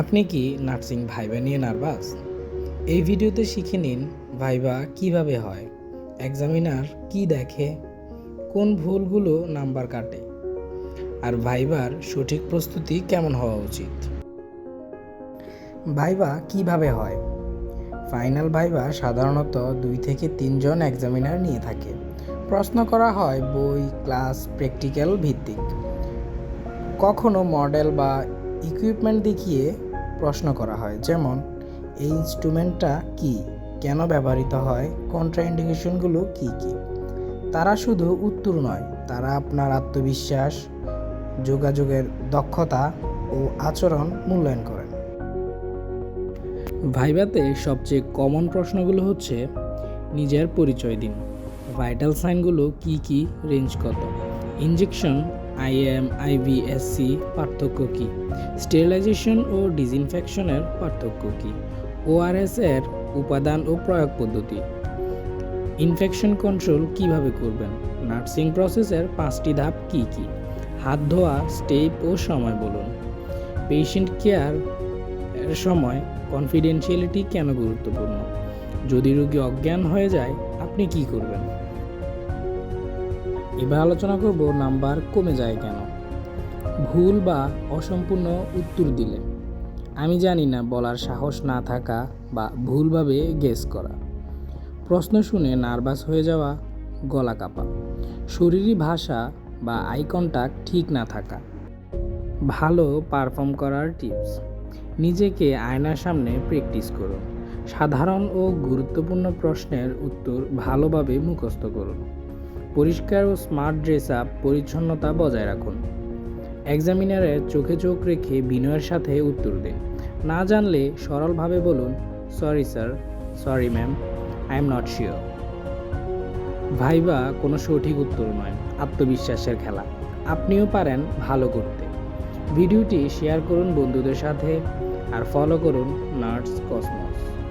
আপনি কি nursing viva নিয়ে নার্ভাস? এই ভিডিওতে শিখে নিন ভাইবা কীভাবে হয়, এক্সামিনার কি দেখে, কোন ভুলগুলো নাম্বার কাটে, আর ভাইবার সঠিক প্রস্তুতি কেমন হওয়া উচিত। ভাইবা কীভাবে হয়? ফাইনাল ভাইবা সাধারণত দুই থেকে তিনজন এক্সামিনার নিয়ে থাকে। প্রশ্ন করা হয় বই, ক্লাস, প্র্যাকটিক্যাল ভিত্তিক। কখনো মডেল বা ইকুইপমেন্ট দেখিয়ে প্রশ্ন করা হয়, যেমন, এই ইনস্ট্রুমেন্টটা কি? কেন ব্যবহৃত হয়? কন্ট্রাইন্ডিকেশনগুলো কি কি? তারা শুধু উত্তর নয়, তারা আপনার আত্মবিশ্বাস, যোগাযোগের দক্ষতা ও আচরণ মূল্যায়ন করেন। ভাইভাতে সবচেয়ে কমন প্রশ্নগুলো হচ্ছে, নিজের পরিচয় দিন। ভাইটাল সাইনগুলো কি কি? রেঞ্জ কত? ইনজেকশন আইএম আইভিএসসি পার্থক্য কী? স্টেরিলাইজেশন ও ডিসইনফেকশনের পার্থক্য কী? ওআরএস এর উপাদান ও প্রয়োগ পদ্ধতি। ইনফেকশন কন্ট্রোল কীভাবে করবেন? নার্সিং প্রসেসের পাঁচটি ধাপ কি কি? হাত ধোয়া স্টেপ ও সময় বলুন। পেশেন্ট কেয়ার এর সময় কনফিডেন্সিয়ালিটি কেন গুরুত্বপূর্ণ? যদি রোগী অজ্ঞান হয়ে যায়, আপনি কি করবেন? এবার আলোচনা করব নাম্বার কমে যায় কেন? ভুল বা অসম্পূর্ণ উত্তর দিলে। আমি জানি না বলার সাহস না থাকা বা ভুলভাবে গেস করা। প্রশ্ন শুনে নার্ভাস হয়ে যাওয়া, গলা কাঁপা। শরীরী ভাষা বা আই কন্টাক্ট ঠিক না থাকা। ভালো পারফর্ম করার টিপস নিজেকে আয়নার সামনে প্র্যাকটিস করুন সাধারণ ও গুরুত্বপূর্ণ প্রশ্নের উত্তর ভালোভাবে মুখস্থ করুন পরিষ্কার ও স্মার্ট ড্রেস আপ পরিচ্ছন্নতা বজায় রাখুন। এক্সামিনারের চোখে চোখ রেখে বিনয়ের সাথে উত্তর দিন। না জানলে সরলভাবে বলুন, sorry sir, sorry ma'am, I am not sure. Viva কোনো সঠিক উত্তর নয়, আত্মবিশ্বাসের খেলা। আপনিও পারেন ভালো করতে। ভিডিওটি শেয়ার করুন বন্ধুদের সাথে আর ফলো করুন নার্স কসমস।